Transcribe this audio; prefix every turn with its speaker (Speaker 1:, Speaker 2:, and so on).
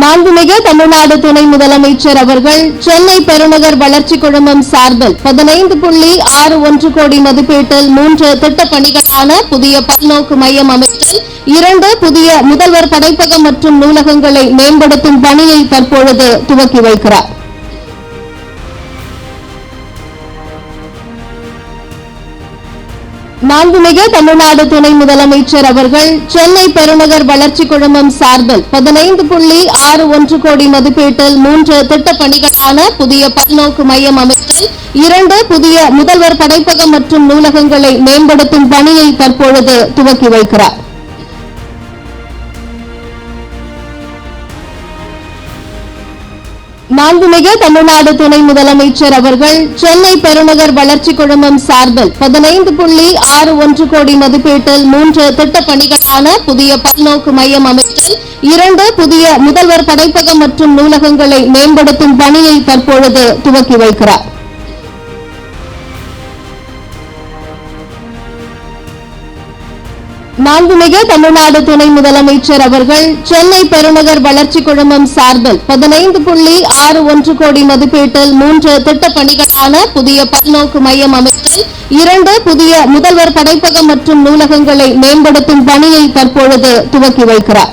Speaker 1: மாண்புமிகு தமிழ்நாடு துணை முதலமைச்சர் அவர்கள் சென்னை பெருநகர் வளர்ச்சி குழுமம் சார்பில் பதினைந்து புள்ளி ஆறு ஒன்று கோடி மதிப்பீட்டில் மூன்று திட்டப் பணிகளான புதிய பல்நோக்கு மையம் அமைத்தல் இரண்டு புதிய முதல்வர் படைப்பகம் மற்றும் நூலகங்களை மேம்படுத்தும் பணியை தற்பொழுது துவக்கி வைக்கிறார். மாண்புமிகு தமிழ்நாடு துணை முதலமைச்சர் அவர்கள் சென்னை பெருநகர் வளர்ச்சி குழுமம் சார்பில் பதினைந்து புள்ளி ஆறு ஒன்று கோடி மதிப்பீட்டில் மூன்று திட்டப் பணிகளான புதிய பல்நோக்கு மையம் அமைத்தல் இரண்டு புதிய முதல்வர் படைப்பகம் மற்றும் நூலகங்களை மேம்படுத்தும் பணியை தற்பொழுது துவக்கி வைக்கிறார். மாண்புமிகு தமிழ்நாடு துணை முதலமைச்சர் அவர்கள் சென்னை பெருநகர் வளர்ச்சி குழுமம் சார்பில் பதினைந்து புள்ளி ஆறு ஒன்று கோடி மதிப்பீட்டில் மூன்று திட்டப் பணிகளான புதிய பல்நோக்கு மையம் அமைத்தல் இரண்டு புதிய முதல்வர் படைப்பகம் மற்றும் நூலகங்களை மேம்படுத்தும் பணியை தற்பொழுது துவக்கி வைக்கிறார். மாண்புமிகு தமிழ்நாடு துணை முதலமைச்சர் அவர்கள் சென்னை பெருநகர் வளர்ச்சி குழுமம் சார்பில் பதினைந்து புள்ளி ஆறு ஒன்று கோடி மதிப்பீட்டில் மூன்று திட்டப் பணிகளான புதிய பல்நோக்கு மையம் அமைத்தல் இரண்டு புதிய முதல்வர் படைப்பகம் மற்றும் நூலகங்களை மேம்படுத்தும் பணியை தற்பொழுது துவக்கி வைக்கிறார்.